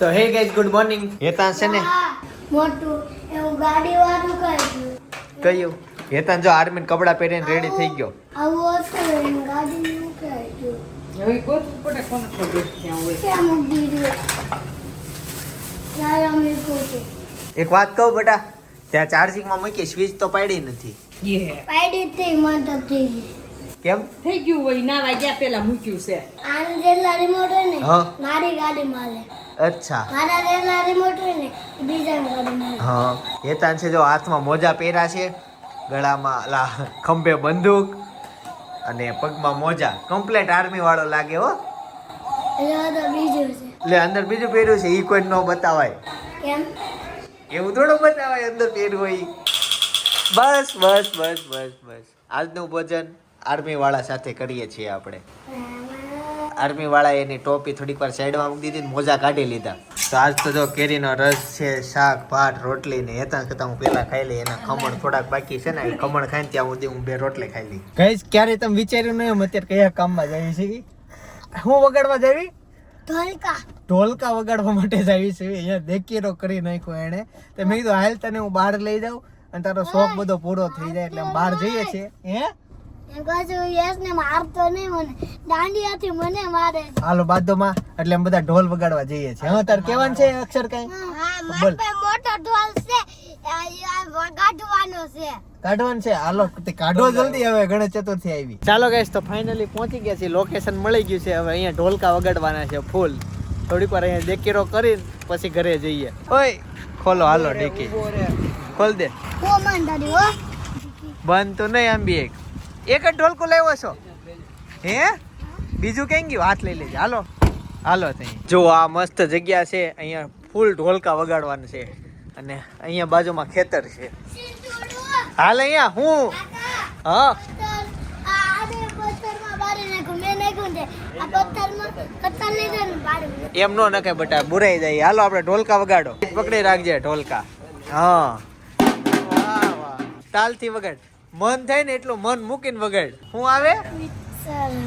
તો hey guys good morning હેતાન છે ને? મોટું એવું ગાડી વાળું કર્યું કયું? હેતાન જો આર્મી કપડા પહેરીને રેડી થઈ ગયો. આવું હતું ગાડી નું હવે પડે ખબર ક્યાં હોય. ક્યાં મૂકી દીધું ત્યારે અમે પૂછ્યું એક વાત કહું બેટા ત્યાં ચાર્જિંગમાં મૂકી સ્વિચ તો પાડી નથી. પાડી થઈ ગઈ. કેમ? થઈ ગયું હોય ના વાગ્યા પેલા મૂક્યું છે. આને જેટલા રિમોટ ને મારી ગાડી માલે અચ્છા. મારા રેલા રિમોટ હોય ને એ બીજા ગાડી હા હેતાન છે જો હાથમાં મોજા પહેર્યા છે ગળામાં લા ખંભે બંદૂક અને પગમાં મોજા. કમ્પ્લેટ આર્મી વાળો લાગે હો. એટલે અંદર બીજું પહેર્યું છે ઈ કોઈ ન બતાવાય. કેમ? એવું થોડું બતાવાય અંદર પહેર્યું હોય. બસ બસ બસ બસ બસ. આજનું ભોજન આર્મી વાળા સાથે કરીએ છીએ આપણે. આર્મી વાળા એની ટોપી થોડીક વાર સાઈડમાં મૂકી દીધી ને મોજા કાઢી લીધા. તો આજ તો જો કેરીનો રસ છે શાક ભાત રોટલી ને એતા કરતા હું પેલા ખાઈ લઈ એના ખમણ થોડાક બાકી છે ને એ ખમણ ખાઈને ત્યાં સુધી હું બે રોટલી ખાઈ લઈ. ગઈ ક્યારે તમે વિચાર્યું નહીં અત્યારે કયા કામમાં જઈ છે હું વગાડવા જવી ઢોલકા. ઢોલકા વગાડવા માટે જ આવી છે અહીંયા દેખીરો કરી નાખ્યો એણે. તો મેં કીધું હાલ તને હું બહાર લઈ જાઉં અને તારો શોખ બધો પૂરો થઈ જાય એટલે આમ બહાર જઈએ છીએ. હે? હાલો બાદોમાં એટલે અમે બધા ઢોલ વગાડવા જઈએ છીએ. હા તાર કેવાનું છે અક્ષર કઈ? હા બોલ. મોટો ઢોલ છે. આ- આ છે. કાઢવાનું છે? હાલો તે કાઢો જલ્દી હવે ગણેશ ચતુર્થી આવી. ચાલો ગાઈસ તો ફાઇનલી પહોંચી ગયા છે લોકેશન મળી ગયું છે. હવે અહીંયા ઢોલકા વગાડવાના છે ફૂલ થોડીક વાર અહીંયા દેખીરો કરી પછી ઘરે જઈએ. ઓય ખોલો હાલો ડેકી ખોલ દે. બંધ તો નહીં આમ બી એક. એક જ ઢોલકો લેવો છો? હે? બીજું કઈ ગયું? હાથ લઈ લેજે. હાલો. હાલો તઈ. જો આ મસ્ત જગ્યા છે. અહીંયા ફૂલ ઢોલકા વગાડવાનું છે. અને અહીંયા બાજુમાં ખેતર છે. હાલ અહીંયા હું? હા? નાખ્યું નાખ્યું નાખ્યું. એમ નો નકે બટા, બુરાઈ જાય. હાલો આપણે ઢોલકા વગાડો. પકડી રાખજે ઢોલકા. હા. વાહ. તાલથી વગાડ. મન થાય ને એટલું મન મૂકીને વગાડ. હું આવે.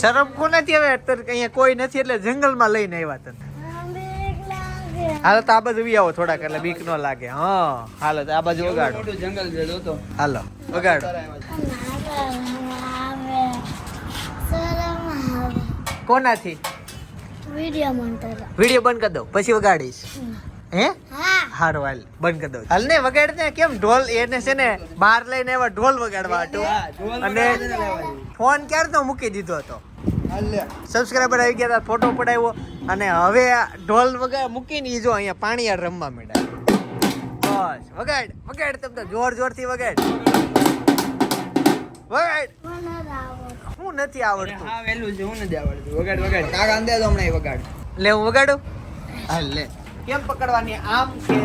શરમ કોનાથી આવે? અત્યારે અહીંયા કોઈ નથી એટલે જંગલમાં લઈને આવ્યા તને. આ બીક લાગે. હાલો તો આ બાજુ વી આવો થોડાક એટલે બીક ન લાગે. હા હાલો તો આ બાજુ વગાડો. જંગલ છે હાલો વગાડો. આવે. શરમ આવે. કોનાથી વીડિયો બંધ કરી દો પછી વગાડીશ. હે? હા. હારું હાલ. બંધ કરી દઉં. હાલ ને વગાડ ને કેમ ઢોલ એને છે ને બહાર લઈને એવા ઢોલ વગાડવા હતું. અને ફોન ક્યારે તો મૂકી દીધો હતો? સબસ્ક્રાઈબર આવી ગયા હતા ફોટો પડાવ્યો. અને હવે ઢોલ વગા મૂકીને ઈજો જો અહીંયા પાણી યાર રમવા માંડ્યા. બસ વગાડ વગાડ તમ તો જોર જોરથી વગાડ. વગાડ. હું નથી આવડતું. હા વેલું છે હું નથી આવડતું. વગાડ વગાડ. કાકા અંદે તો હમણાં વગાડ. લે હું વગાડું? હાલ લે. કેમ પકડવાની આમ કે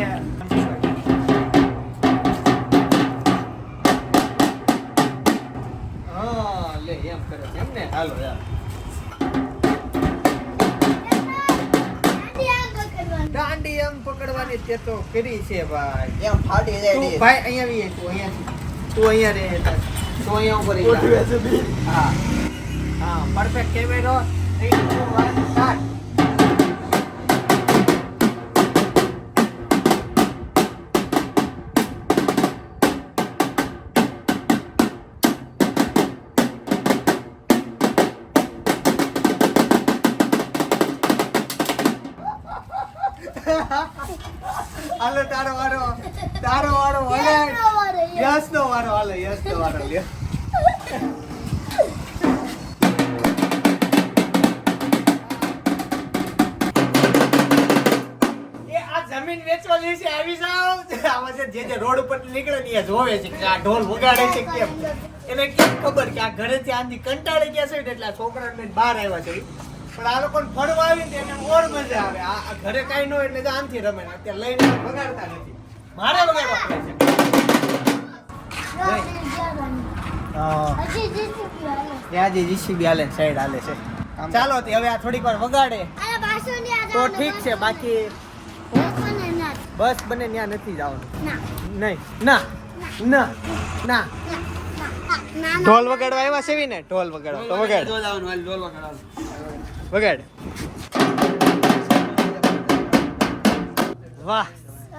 હા લે એમ કરે છે એમ ને? હાલો યાર. દાંડી એમ પકડવાની તે તો કરી છે ભાઈ. એમ ફાટી જાય ભાઈ અહીંયા વી તું અહીંયા તું અહીંયા રે. તું અહીંયા ઉપર હા. હા પરફેક્ટ કેમેરો. ટુ વન સ્ટાર્ટ હાલો, તારો વારો. તારો વારો હાલે. યસ. નો વારો હાલે યસ નો વારો લ્યો જમીન વેચવાની છે, આવી જાવ આમાં છે જે જે રોડ ઉપર નીકળે ને એ છે આ ઢોલ વગાડે છે કેમ. એને કેમ ખબર કે આ ઘરેથી આંધી કંટાળી ગયા છે એટલે છોકરાને બહાર આવ્યા છે. પણ આ લોકો ફળ આવી ને એને ઓર મજા આવે. આ ઘરે કાંઈ ન હોય એટલે તો આમથી રમે ને અત્યારે લઈને બગાડતા નથી. મારે વગાડવા પડે છે. ત્યાં જે જીસીબી હાલે સાઈડ હાલે છે. ચાલો તે હવે આ થોડીક વાર વગાડે. તો ઠીક છે બાકી બસ બને ત્યાં નથી જવાનું. નહીં. ના. ના. ના. ના, ના, ના. ઢોલ વગાડવા આવ્યા છે ને ઢોલ વગાડવા. તો વગાડ. વગાડ. વાહ.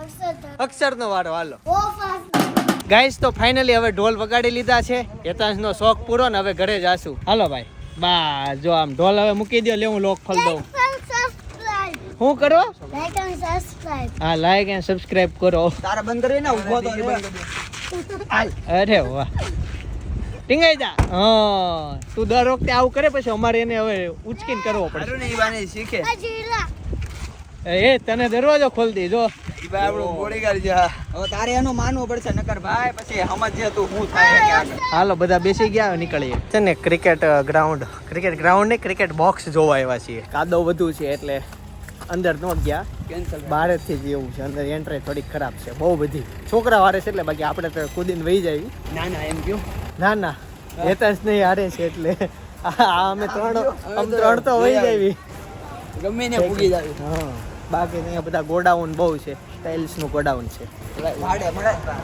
અક્ષર અક્ષરનો વારો હાલો. ગાઈસ તો ફાઇનલી હવે ઢોલ વગાડી લીધા છે. હેતાંશનો શોખ પૂરો ને હવે ઘરે જાશું હાલો ભાઈ. બા જો આમ ઢોલ હવે મૂકી દો લે હું લોક ખોલ દઉં. હું કરો? લાઈક એન્ડ સબસ્ક્રાઇબ હા લાઈક એન્ડ સબસ્ક્રાઇબ કરો. તારા બંધ કરી ને ઊભો તો. અરે વાહ. ટીંગાઈ જા. હા તું દર વખતે આવું કરે પછી અમારે એને હવે ઉચકીને કરવો પડે સારું ને બાને શીખે. એ તને દરવાજો ખોલ દે જો. ઈબા આપણો ગોળી બોડીગાર્ડ જા હવે તારે એનું માનવું પડશે નકર ભાઈ પછી સમજે તું હું થાય હાલો બધા બેસી ગયા નીકળીએ. છે ને ક્રિકેટ ગ્રાઉન્ડ ક્રિકેટ ગ્રાઉન્ડ ને ક્રિકેટ બોક્સ જોવા આવ્યા છીએ. કાદવ વધુ છે એટલે અંદર ન ગયા. કેન્સલ બહારથી જ એવું છે અંદર એન્ટ્રી થોડીક ખરાબ છે બહુ બધી. છોકરા વારે છે એટલે બાકી આપણે તો કુદીને વહી જાય. ના ના એમ કયો. ના ના. હેતાંશ નહીં હારે છે એટલે. આ અમે ત્રણ અમે ત્રણ તો વહી જાવી ગમે ને પૂગી જાવી. હા. બાકી અહીંયા બધા ગોડાઉન બહુ છે. ટાઇલ્સનું ગોડાઉન છે.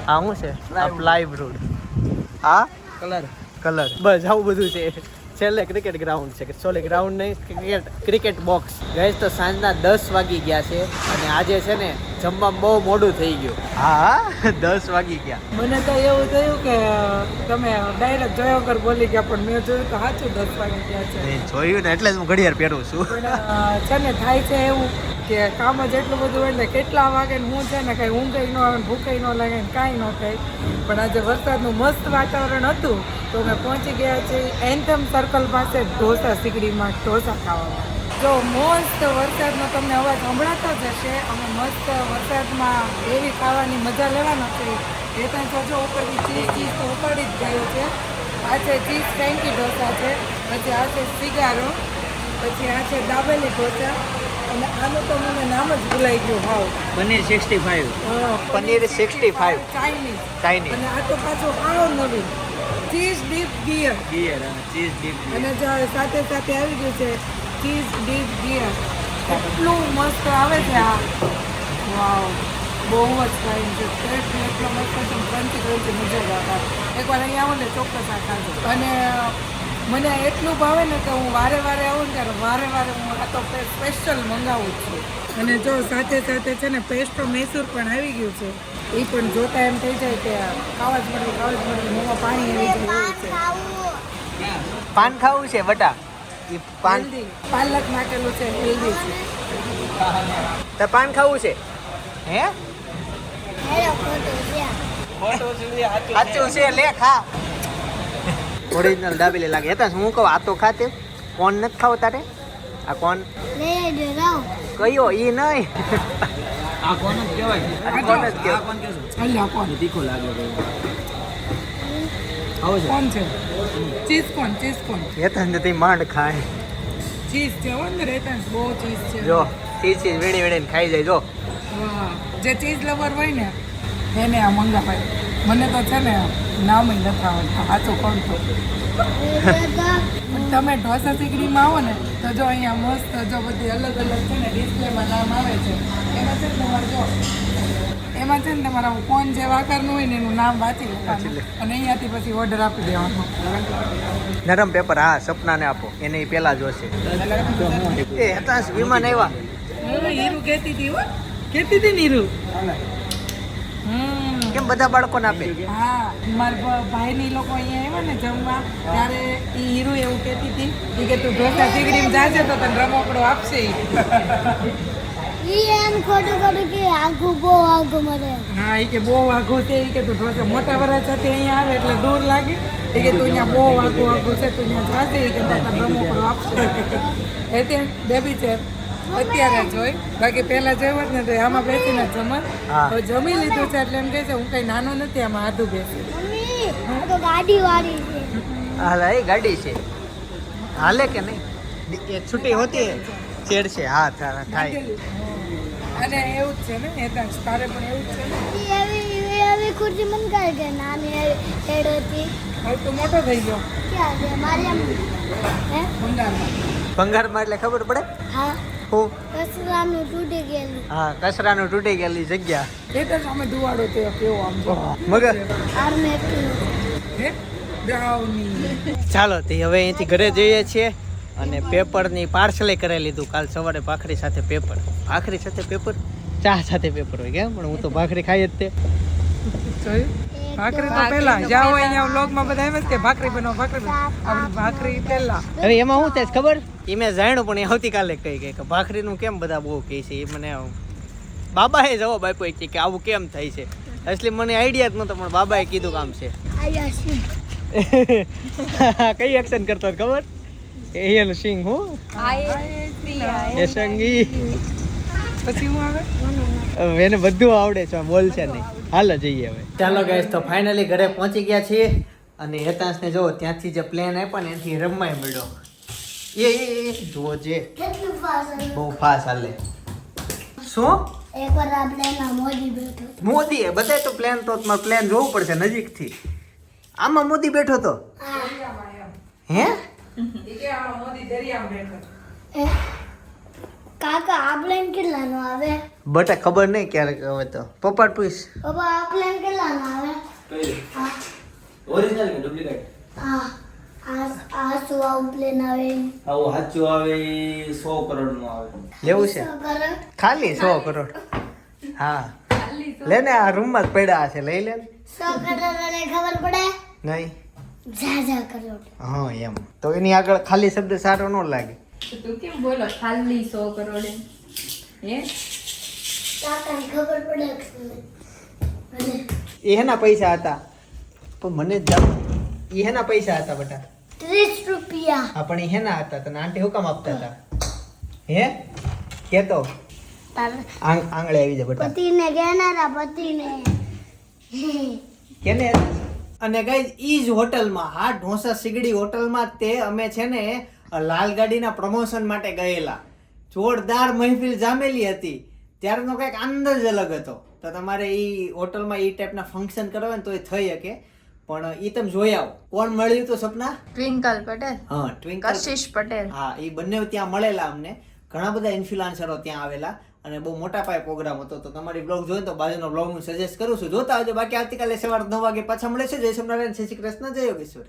આ શું છે? આ પ્લાયવુડ આ કલર કલર બસ આવું બધું છે. છેલ્લે ક્રિકેટ ગ્રાઉન્ડ છે. સોલે ગ્રાઉન્ડ નહીં ક્રિકેટ ક્રિકેટ બોક્સ ગઈ તો સાંજના દસ વાગી ગયા છે અને આજે છે ને જમવામાં બહુ મોડું થઈ ગયું. હા? દસ વાગી ગયા. મને તો એવું થયું કે તમે ડાયરેક્ટ જોયો કર બોલી ગયા પણ મેં જોયું તો સાચું દસ વાગે ગયા છે. જોયું ને એટલે જ હું ઘડિયાળ પહેરું છું. છે ને થાય છે એવું. કે કામ જ એટલું બધું હોય એટલે કેટલા વાગે ને હું છે ને કંઈ ઊંઘ ન આવે ને ભૂખ ન લાગે ને કાંઈ ન થાય. પણ આજે વરસાદનું મસ્ત વાતાવરણ હતું તો અમે પહોંચી ગયા છીએ એન્થમ સર્કલ પાસે ઢોસા સીકડીમાં ઢોસા ખાવામાં. જો મસ્ત વરસાદનો તમને અવાજ સંભળાતો જ હશે, અમે મસ્ત વરસાદમાં એવી ખાવાની મજા લેવાના છે. એ ત્યાં જોજો ઉપરથી ચીઝ ચીઝ તો ઉપાડી જ ગયો છે. આ છે ચીઝ ફ્રેન્કી ઢોસા છે, પછી આ છે સિગારો, પછી આ છે દાબેલી ઢોસા. અને આનું તો મને નામ જ ભૂલાઈ ગયું હાવ. પનીર સિક્સટી ફાઈવ હા, પનીર 65. ચાઇનીઝ. ચાઇનીઝ. અને આ તો પાછું હાવ નવી. Cheese dip gear. ગીયર અને ચીઝ ડીપ અને જો સાથે સાથે આવી ગયું છે ચીઝ ડીપ ગિયર. એટલું મસ્ત આવે છે આ. વાવ બહુ જ ફાઇન છે. ટેસ્ટ એટલો મસ્ત છે ક્રંચી ક્રંચી મજા જ આવે. એકવાર અહીંયા આવો ને ચોક્કસ આ ખાજો. અને મને એટલું ભાવે ને કે હું વારે વારે આવું ને ત્યારે વારે વારે હું આ તો સ્પેશિયલ મંગાવું છું. અને જો સાથે સાથે છે ને પેસ્ટો મૈસૂર પણ આવી ગયું છે. એ પણ જોતા એમ થઈ જાય કે ખાવા જ મળે ખાવા જ મળે મોંમાં પાણી આવી જાય છે. ખાવું પાન ખાવું છે બટા? એ પાન પાલક નાખેલું છે હેલ્ધી છે. તો પાન ખાવું છે? હે? હેલો ફોટો છે. સાચું છે લે ખા. ઓરિજિનલ દાબેલી લાગે. હતા હું કહું આ તો ખાતે કોણ નથી ખાવ તારે? આ કોણ? કયો? ઈ નહીં આ કોણ જ કહેવાય? કોણ જ કહેવાય? કોણ કહેવાય? કોણ? તીખો લાગે આવો છે. કોણ છે? ચીઝ કોણ? ચીઝ કોણ? હેતા નથી માંડ ખાય. ચીઝ છે બહુ ચીઝ છે. જો ચીજ ચીઝ વેડી વેડીને ખાઈ જાય જો. જે ચીઝ લવર હોય ને એને આ મંગાવાય મને તો છે ને નામ નથી આવડતા. સાચું કોણ તો તમે ઢોસા સીકડીમાં આવો ને તો જો અહીંયા મસ્ત જો બધી અલગ અલગ છે ને ડિસ્પ્લેમાં નામ આવે છે. એમાં છે ને તમારે જો એમાં છે ને તમારા ફોન જે વાકરનું હોય ને એનું નામ વાંચી લેવાનું. અને અહીંયાથી પછી ઓર્ડર આપી દેવાનો. નરમ પેપર હા સપનાને આપો. એને ઈ પેલા જોશે એ હતા વિમાન આવ્યા. હું હીરું કહેતી હતી હો. કહેતી હતી ને કેમ બધા બાળકોને આપે. હા મારા ભાઈની લોકો અહીંયા આવ્યા ને જમવા ત્યારે એ હીરો એવું કહેતી હતી કે તું ઢોસા ચીકડીમાં જાજે તો તને રમકડો આપશે ઈ. એમ ખોટું ખોટું કે આઘું બહુ આઘું હા એ કે બહુ આઘું છે. એ કે તું ઢોસા મોટા વરસ સાથે અહીંયા આવે એટલે દૂર લાગે. એ કે તું અહીંયા બહુ આઘું આઘું છે તું અહીંયા જાજે. એ કે તો તને રમકડો આપશે. એ તે બેબી છે. અત્યારે જોઈ બાકી પહેલા જોયું હોત ને તો આમાં બેસીને જમત. હવે જમી લીધું છે એટલે એમ કહે છે હું કઈ નાનો નથી આમાં આધું બેસી. મમ્મી ગાડી વાળી છે. હાલા એ ગાડી છે. હાલે કે નહીં? એક છૂટી હોતી હે હા થાય. અને એવું જ છે ને એ તારે પણ એવું જ છે ને? એવી ખુરશી મને કે નાની એવી હેડ હતી. હવે તો મોટો થઈ ગયો. ક્યાં છે? મારી એમ હે? ભંગારમાં. ભંગારમાં એટલે ખબર પડે? હા. હું. કચરાનું તૂટી ગયેલું. હા કચરાનું તૂટી ગયેલી જગ્યા. એ તો સામે દુવાડો તે કેવો આમ મગર. ચાલો તે હવે અહીંથી ઘરે જઈએ છીએ અને પેપરની પાર્સલે કરાવી લીધું. કાલ સવારે ભાખરી સાથે પેપર. ભાખરી સાથે પેપર? ચા સાથે પેપર હોય કેમ પણ હું તો ભાખરી ખાઈ જ તે. ભાખરી તો પહેલા. જ્યાં હોય અહીંયા વ્લોગમાં બધા એમ જ કે ભાખરી બનાવો ભાખરી બનાવો. આપણી ભાખરી પહેલા. હવે એમાં શું થાય ખબર? એ મેં જાણ્યું પણ એ આવતીકાલે કહી કે ભાખરીનું કેમ બધા બહુ કહે છે? એ મને બાબાએ જવાબ આપ્યો છે કે આવું કેમ થાય છે? એટલે મને આઈડિયા જ નહોતો પણ બાબાએ કીધું કામ છે. કઈ એક્શન કરતો ખબર? એલ સિંગ હું? એ સંગી. પછી હું આવે? હવે એને બધું આવડે છે બોલશે નહીં. હાલો જઈએ હવે. ચાલો ગાઈસ તો ફાઇનલી ઘરે પહોંચી ગયા છીએ. અને હેતાંશને જો ત્યાંથી જે પ્લેન આપ્યો ને એનાથી રમવાય મળ્યો. એ એ એ જુઓ જે. કેટલું ફાસ બહુ ફાસ હાલે. શું? એકવાર આપણે એના મોદી બેઠો મોદી એ બધાય તો પ્લેન તો તમારે પ્લેન જોવું પડશે નજીકથી. આમાં મોદી બેઠો તો હે. એ કે આમાં મોદી દરિયામાં બેઠો કાકા આ પ્લેન કેટલાનો આવે? બટા ખબર નહીં ક્યારેક હવે તો. પપ્પા પૂછ. પપ્પા આ પ્લેન કેટલાનો આવે? ઓરિજિનલ કે ડુપ્લિકેટ હા. આ આ આવું પ્લેન આવે? આવું સાચું આવે સો કરોડનું આવે. લેવું છે? ખાલી સો કરોડ? હા. લે ને આ રૂમમાં જ પડ્યા છે લઈ લે. સો કરોડ ખબર પડે? નહીં. જા જા કરોડ. હા એમ. તો એની આગળ ખાલી શબ્દ સારો ન લાગે. તું કેમ બોલો ખાલી સો કરોડ હે? કાકાને ખબર પડે કે એ હેના પૈસા હતા. પણ મને જ જાણ એ હેના પૈસા હતા બટા. ત્રીસ રૂપિયા. આપણે હે ના હતા તને આંટી હુકમ આપતા હતા? હે? કેતો? આંગળે આવી જાય બટા. પતિને ગેનારા પતિને. કેને અને ગાઈઝ ઈ જ હોટલમાં હા ઢોસા સિગડી હોટલમાં તે અમે છે ને લાલ ગાડીના પ્રમોશન માટે ગયેલા. જોરદાર મહેફિલ જામેલી હતી. ત્યારનો કંઈક આનંદ જ અલગ હતો. તો તમારે એ હોટલમાં એ ટાઈપના ફંક્શન કરવા ને તો એ થઈ શકે. પણ એ તમે જોઈ આવો. કોણ મળ્યું તો સપના? ટ્વિંકલ પટેલ. હા ટ્વિંકલ. કશિશ પટેલ. હા એ બંને ત્યાં મળેલા અમને. ઘણા બધા ઇન્ફ્લુઆન્સરો ત્યાં આવેલા અને બહુ મોટા પાયે પ્રોગ્રામ હતો. તો તમારી બ્લોગ જોઈ તો બાજુનો બ્લોગ હું સજેસ્ટ કરું છું. જોતા આવજો. બાકી આવતીકાલે સવારે નવ વાગે પાછા મળે છે. જય સોમનારાયણ શ્રી કૃષ્ણ. જય યોગેશ્વર.